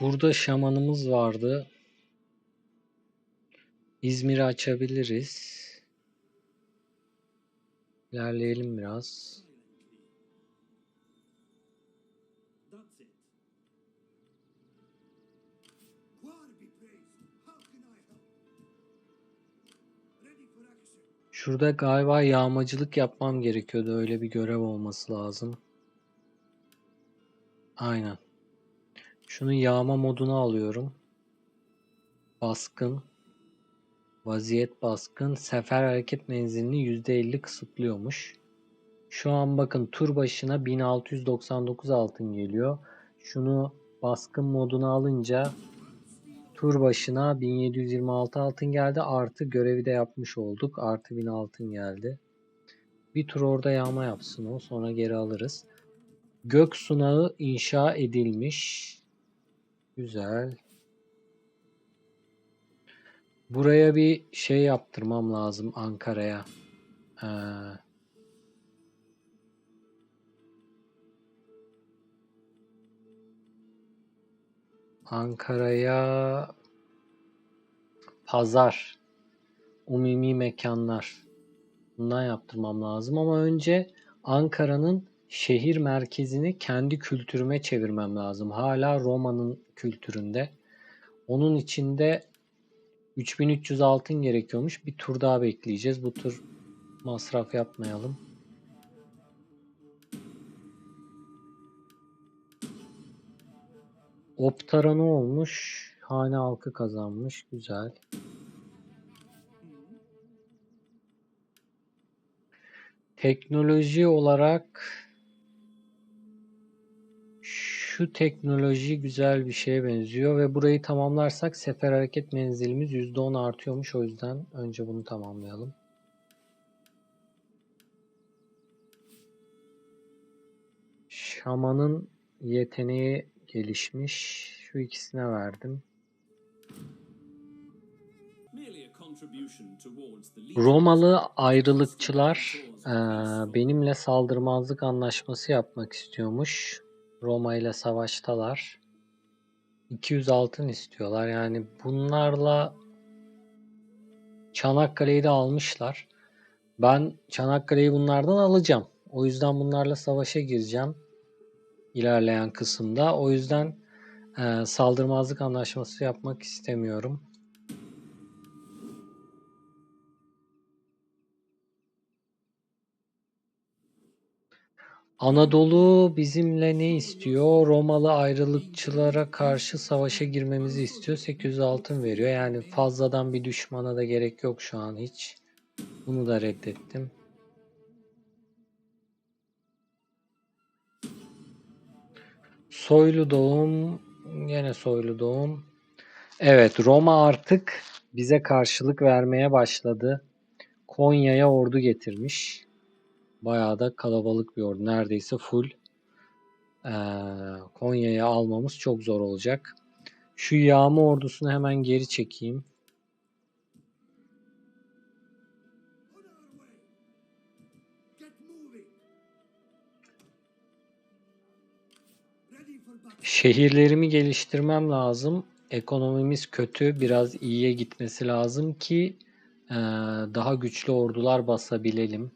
Burada şamanımız vardı. İzmir'i açabiliriz. İlerleyelim biraz. Şurada galiba yağmacılık yapmam gerekiyordu. Öyle bir görev olması lazım. Aynen. Şunu yağma moduna alıyorum. Baskın. Vaziyet baskın. Sefer hareket menzilini %50 kısıtlıyormuş. Şu an bakın tur başına 1699 altın geliyor. Şunu baskın moduna alınca tur başına 1726 altın geldi. Artı görevi de yapmış olduk. Artı 1000 altın geldi. Bir tur orada yağma yapsın o. Sonra geri alırız. Gök sunağı inşa edilmiş. Güzel. Buraya bir şey yaptırmam lazım Ankara'ya. Ee, Ankara'ya pazar, umumi mekanlar. Bundan yaptırmam lazım ama önce Ankara'nın şehir merkezini kendi kültürüme çevirmem lazım. Hala Roma'nın kültüründe. Onun içinde 3300 altın gerekiyormuş. Bir tur daha bekleyeceğiz. Bu tur masraf yapmayalım. Optara ne olmuş? Hane halkı kazanmış. Güzel. Teknoloji olarak şu teknoloji güzel bir şeye benziyor ve burayı tamamlarsak sefer hareket menzilimiz %10 artıyormuş. O yüzden önce bunu tamamlayalım. Şamanın yeteneği gelişmiş. Şu ikisine verdim. Romalı ayrılıkçılar eee, benimle saldırmazlık anlaşması yapmak istiyormuş. Roma ile savaştalar. 200 altın istiyorlar. Yani bunlarla Çanakkale'yi de almışlar. Ben Çanakkale'yi bunlardan alacağım. O yüzden bunlarla savaşa gireceğim ilerleyen kısımda. O yüzden eee, saldırmazlık anlaşması yapmak istemiyorum. Anadolu bizimle ne istiyor? Romalı ayrılıkçılara karşı savaşa girmemizi istiyor. 800 altın veriyor. Yani fazladan bir düşmana da gerek yok şu an hiç. Bunu da reddettim. Soylu doğum, yine soylu doğum. Evet, Roma artık bize karşılık vermeye başladı. Konya'ya ordu getirmiş. Bayağı da kalabalık bir ordu. Neredeyse full. Ee, Konya'yı almamız çok zor olacak. Şu yağma ordusunu hemen geri çekeyim. Şehirlerimi geliştirmem lazım. Ekonomimiz kötü. Biraz iyiye gitmesi lazım ki ee, daha güçlü ordular basabilelim.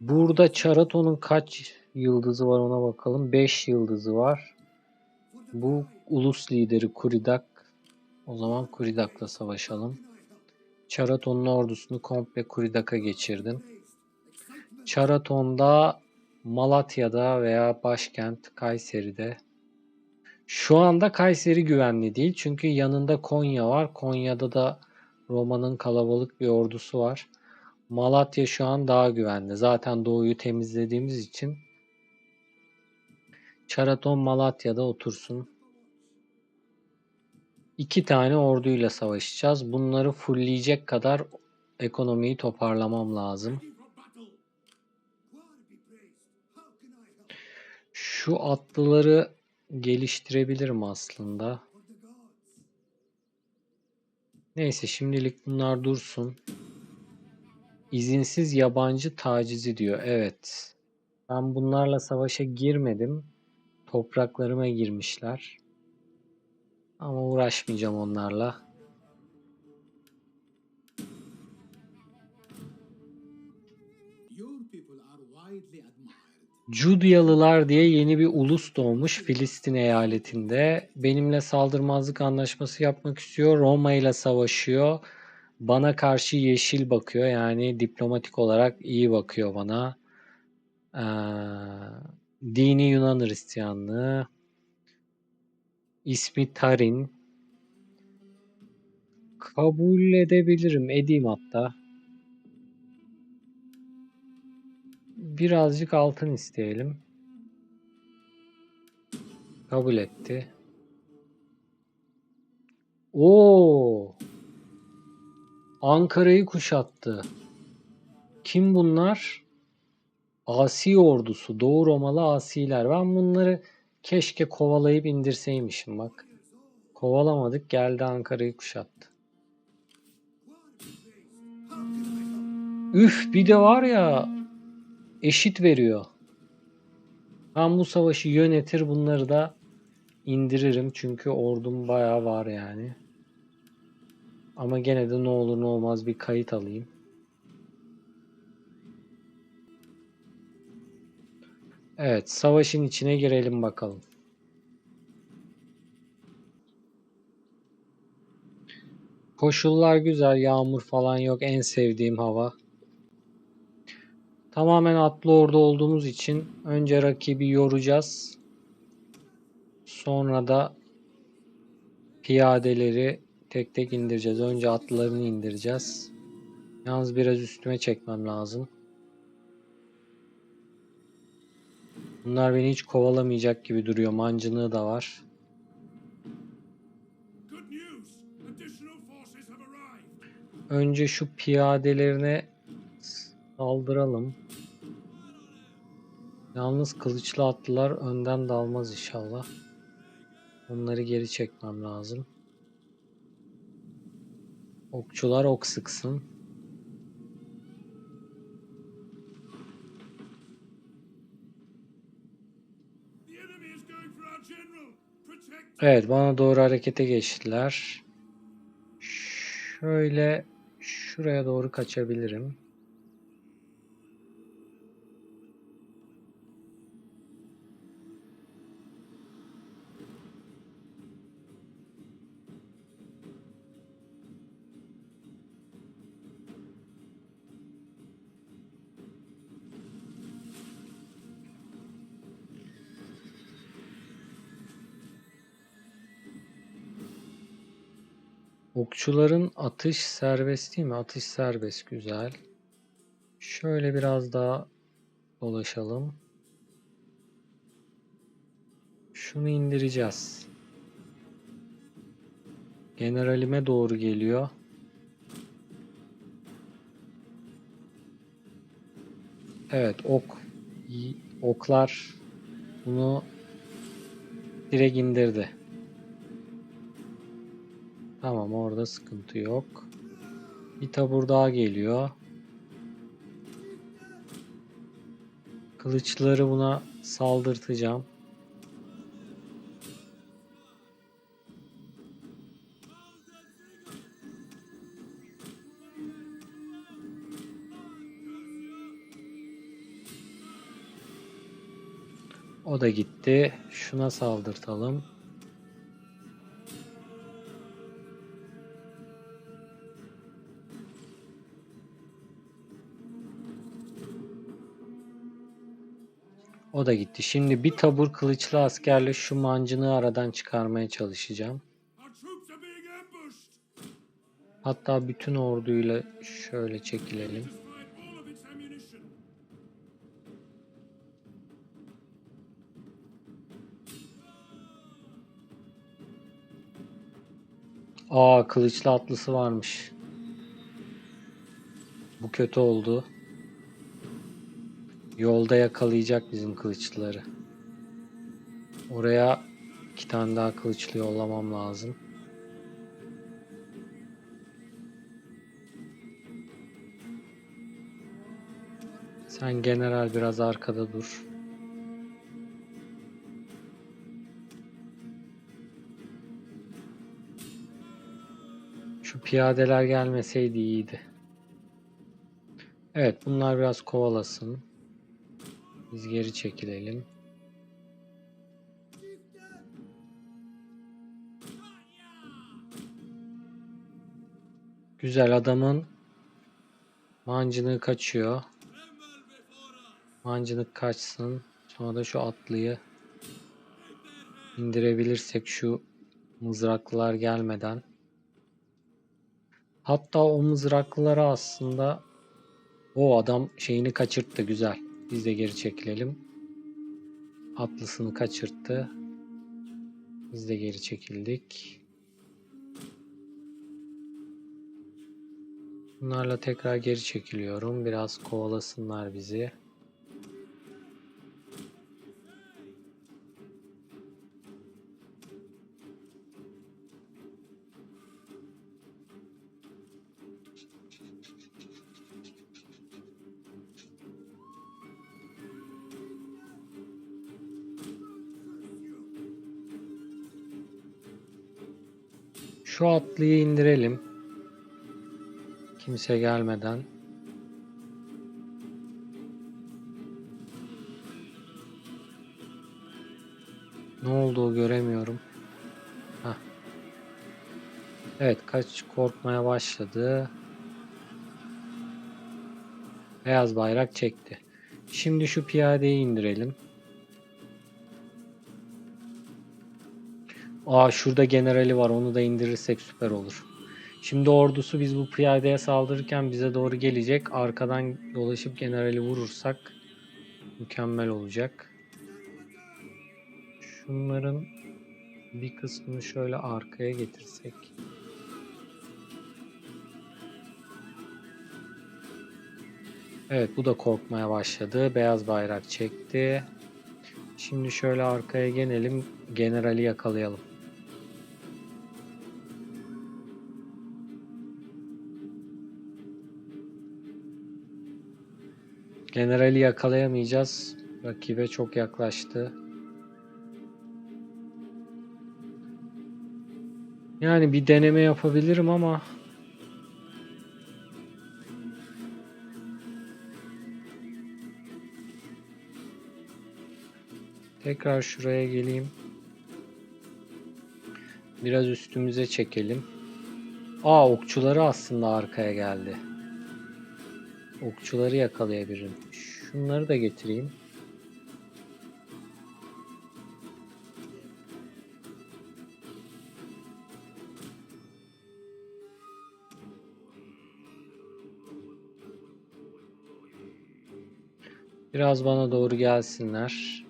Burada Çaraton'un kaç yıldızı var ona bakalım. 5 yıldızı var. Bu ulus lideri Kuridak. O zaman Kuridak'la savaşalım. Çaraton'un ordusunu komple Kuridak'a geçirdim. Çaraton'da, Malatya'da veya başkent Kayseri'de. Şu anda Kayseri güvenli değil çünkü yanında Konya var. Konya'da da Roma'nın kalabalık bir ordusu var. Malatya şu an daha güvenli. Zaten doğuyu temizlediğimiz için Çaraton Malatya'da otursun. İki tane orduyla savaşacağız. Bunları fullleyecek kadar ekonomiyi toparlamam lazım. Şu atlıları geliştirebilirim aslında. Neyse şimdilik bunlar dursun. İzinsiz yabancı tacizi diyor. Evet. Ben bunlarla savaşa girmedim. Topraklarıma girmişler. Ama uğraşmayacağım onlarla. Cudyalılar diye yeni bir ulus doğmuş Filistin eyaletinde. Benimle saldırmazlık anlaşması yapmak istiyor. Roma ile savaşıyor. Bana karşı yeşil bakıyor. Yani diplomatik olarak iyi bakıyor bana. Ee, dini Yunan Hristiyanlığı. İsmi Tarin. Kabul edebilirim. Edeyim hatta. Birazcık altın isteyelim. Kabul etti. Oo! Ankara'yı kuşattı. Kim bunlar? Asi ordusu, Doğu Romalı asiler. Ben bunları keşke kovalayıp indirseymişim bak. Kovalamadık, geldi Ankara'yı kuşattı. Üf, bir de var ya eşit veriyor. Ben bu savaşı yönetir bunları da indiririm çünkü ordum bayağı var yani. Ama gene de ne olur ne olmaz bir kayıt alayım. Evet, savaşın içine girelim bakalım. Koşullar güzel, yağmur falan yok. En sevdiğim hava. Tamamen atlı ordu olduğumuz için önce rakibi yoracağız. Sonra da piyadeleri tek tek indireceğiz. Önce atlılarını indireceğiz. Yalnız biraz üstüme çekmem lazım. Bunlar beni hiç kovalamayacak gibi duruyor. Mancınığı da var. Önce şu piyadelerine saldıralım. Yalnız kılıçlı atlılar önden dalmaz inşallah. Onları geri çekmem lazım. Okçular ok sıksın. Evet bana doğru harekete geçtiler. Şöyle şuraya doğru kaçabilirim. Okçuların atış serbest değil mi? Atış serbest güzel. Şöyle biraz daha dolaşalım. Şunu indireceğiz. Generalime doğru geliyor. Evet ok. Oklar bunu direkt indirdi. Tamam orada sıkıntı yok. Bir tabur daha geliyor. Kılıçları buna saldırtacağım. O da gitti. Şuna saldırtalım. O da gitti. Şimdi bir tabur kılıçlı askerle şu mancını aradan çıkarmaya çalışacağım. Hatta bütün orduyla şöyle çekilelim. Aa kılıçlı atlısı varmış. Bu kötü oldu. Yolda yakalayacak bizim kılıçlıları. Oraya iki tane daha kılıçlı yollamam lazım. Sen general biraz arkada dur. Şu piyadeler gelmeseydi iyiydi. Evet bunlar biraz kovalasın. Biz geri çekilelim. Güzel adamın mancınığı kaçıyor. Mancınık kaçsın. Sonra da şu atlıyı indirebilirsek şu mızraklılar gelmeden. Hatta o mızraklıları aslında o adam şeyini kaçırttı güzel. Biz de geri çekilelim. Atlısını kaçırttı. Biz de geri çekildik. Bunlarla tekrar geri çekiliyorum. Biraz kovalasınlar bizi. Şu atlıyı indirelim. Kimse gelmeden. Ne olduğu göremiyorum. Hah. Evet kaç korkmaya başladı. Beyaz bayrak çekti. Şimdi şu piyadeyi indirelim. Aa şurada generali var. Onu da indirirsek süper olur. Şimdi ordusu biz bu piyadeye saldırırken bize doğru gelecek. Arkadan dolaşıp generali vurursak mükemmel olacak. Şunların bir kısmını şöyle arkaya getirsek. Evet bu da korkmaya başladı. Beyaz bayrak çekti. Şimdi şöyle arkaya gelelim. Generali yakalayalım. Generali yakalayamayacağız. Rakibe çok yaklaştı. Yani bir deneme yapabilirim ama tekrar şuraya geleyim. Biraz üstümüze çekelim. Aa okçuları aslında arkaya geldi. Okçuları yakalayabilirim. Şunları da getireyim. Biraz bana doğru gelsinler.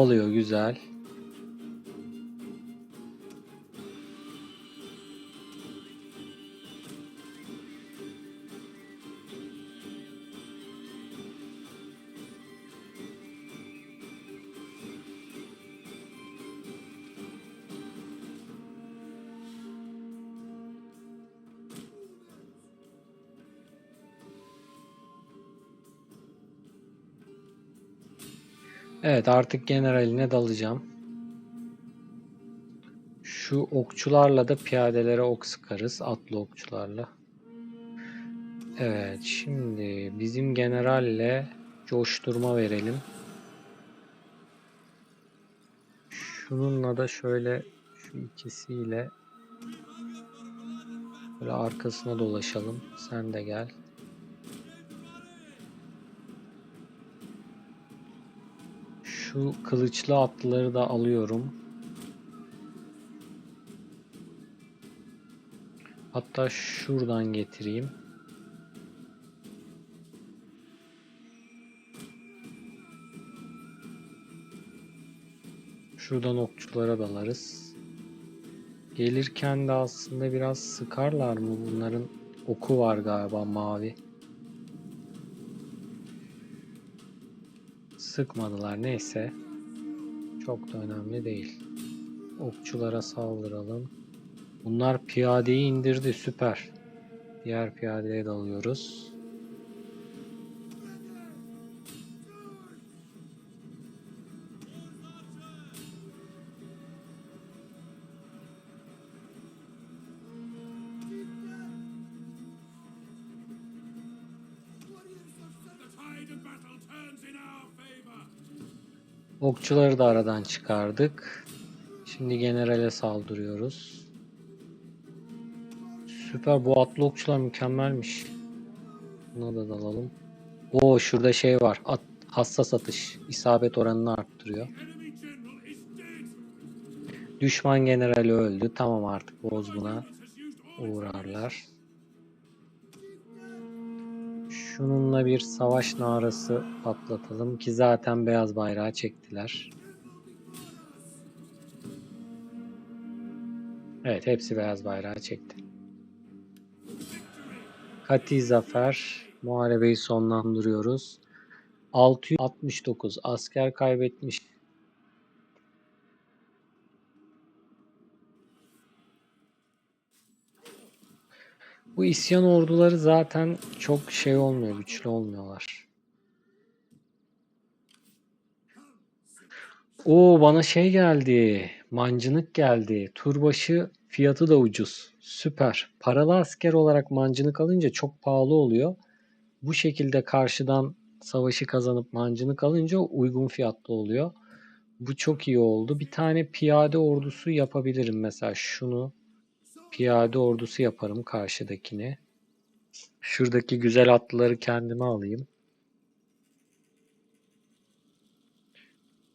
Kovalıyor güzel. Evet artık generaline dalacağım. Şu okçularla da piyadelere ok sıkarız. Atlı okçularla. Evet şimdi bizim generalle coşturma verelim. Şununla da şöyle şu ikisiyle böyle arkasına dolaşalım. Sen de gel. Şu kılıçlı atlıları da alıyorum. Hatta şuradan getireyim. Şuradan okçulara dalarız. Gelirken de aslında biraz sıkarlar mı? Bunların oku var galiba mavi. Sıkmadılar neyse. Çok da önemli değil. okçulara saldıralım. Bunlar piyadeyi indirdi süper. Diğer piyadeye dalıyoruz. Okçuları da aradan çıkardık. Şimdi generale saldırıyoruz. Süper bu atlı okçular mükemmelmiş. Buna da dalalım. Oo şurada şey var. At, hassas atış. İsabet oranını arttırıyor. Düşman generali öldü. Tamam artık Boz buna Has used all its uğrarlar. Şununla bir savaş narası patlatalım ki zaten beyaz bayrağı çektiler. Evet hepsi beyaz bayrağı çekti. Kati zafer. Muharebeyi sonlandırıyoruz. 669 asker kaybetmiş. Bu isyan orduları zaten çok şey olmuyor, güçlü olmuyorlar. Oo bana şey geldi. Mancınık geldi. Turbaşı fiyatı da ucuz. Süper. Paralı asker olarak mancınık alınca çok pahalı oluyor. Bu şekilde karşıdan savaşı kazanıp mancınık alınca uygun fiyatlı oluyor. Bu çok iyi oldu. Bir tane piyade ordusu yapabilirim mesela şunu. Piyade ordusu yaparım karşıdakine. Şuradaki güzel atlıları kendime alayım.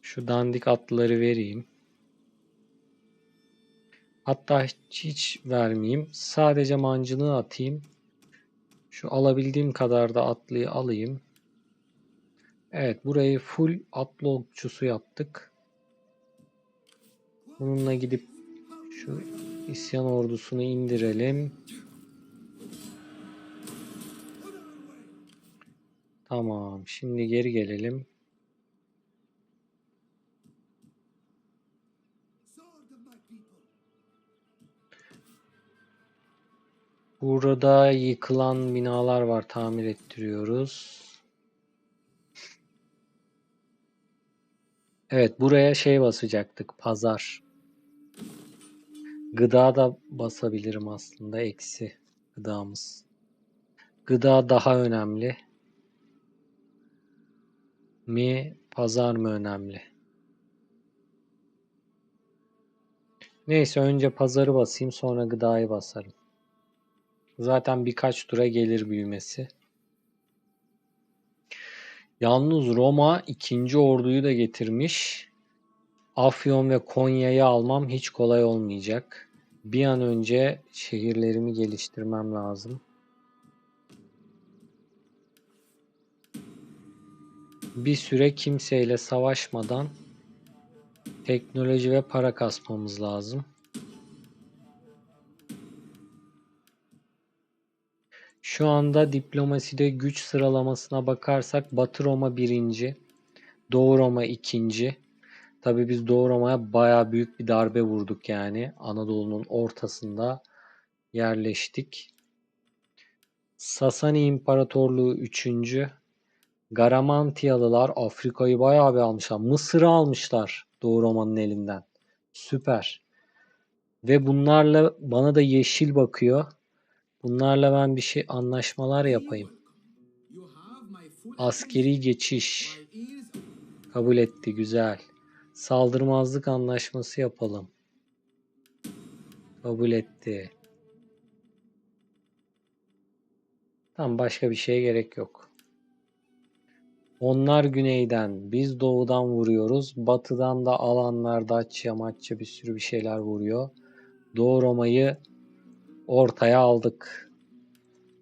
Şu dandik atlıları vereyim. Hatta hiç, hiç vermeyeyim. Sadece mancınığı atayım. Şu alabildiğim kadar da atlıyı alayım. Evet burayı full atlı okçusu yaptık. Bununla gidip şu isyan ordusunu indirelim. Tamam. Şimdi geri gelelim. Burada yıkılan binalar var. Tamir ettiriyoruz. Evet, buraya şey basacaktık. Pazar. Gıda da basabilirim aslında. Eksi gıdamız. Gıda daha önemli. Mi, pazar mı önemli? Neyse önce pazarı basayım sonra gıdayı basarım. Zaten birkaç tura gelir büyümesi. Yalnız Roma ikinci orduyu da getirmiş. Afyon ve Konya'yı almam hiç kolay olmayacak. Bir an önce şehirlerimi geliştirmem lazım. Bir süre kimseyle savaşmadan teknoloji ve para kasmamız lazım. Şu anda diplomaside güç sıralamasına bakarsak Batı Roma birinci, Doğu Roma ikinci. Tabii biz Doğu Roma'ya baya büyük bir darbe vurduk yani. Anadolu'nun ortasında yerleştik. Sasani İmparatorluğu üçüncü. Garamantiyalılar Afrika'yı bayağı bir almışlar. Mısır'ı almışlar Doğu Roma'nın elinden. Süper. Ve bunlarla bana da yeşil bakıyor. Bunlarla ben bir şey anlaşmalar yapayım. Askeri geçiş. Kabul etti. Güzel. Saldırmazlık anlaşması yapalım. Kabul etti. Tamam başka bir şeye gerek yok. Onlar güneyden, biz doğudan vuruyoruz. Batıdan da alanlar, Dacia, Maçça bir sürü bir şeyler vuruyor. Doğu Roma'yı ortaya aldık.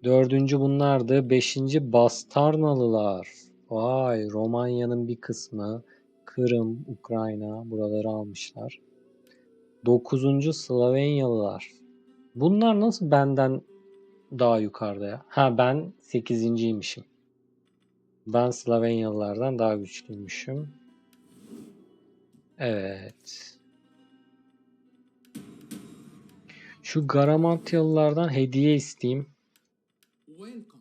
Dördüncü bunlardı. Beşinci Bastarnalılar. Vay Romanya'nın bir kısmı Kırım, Ukrayna buraları almışlar. Dokuzuncu Slovenyalılar. Bunlar nasıl benden daha yukarıda ya? Ha ben sekizinciymişim. Ben Slovenyalılardan daha güçlüymüşüm. Evet. Şu Garamantyalılardan hediye isteyeyim.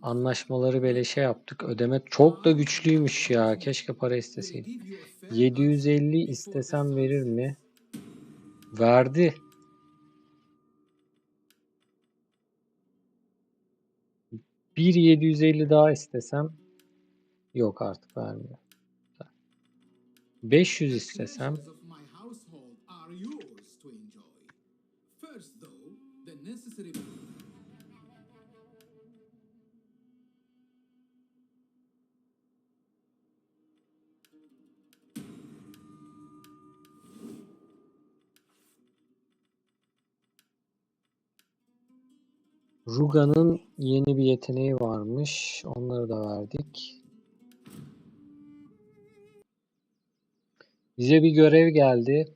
Anlaşmaları beleşe yaptık. Ödeme çok da güçlüymüş ya. Keşke para isteseydim. 750 istesem verir mi? Verdi. Bir 750 daha istesem yok artık vermiyor. 500 istesem Ruga'nın yeni bir yeteneği varmış. Onları da verdik. Bize bir görev geldi.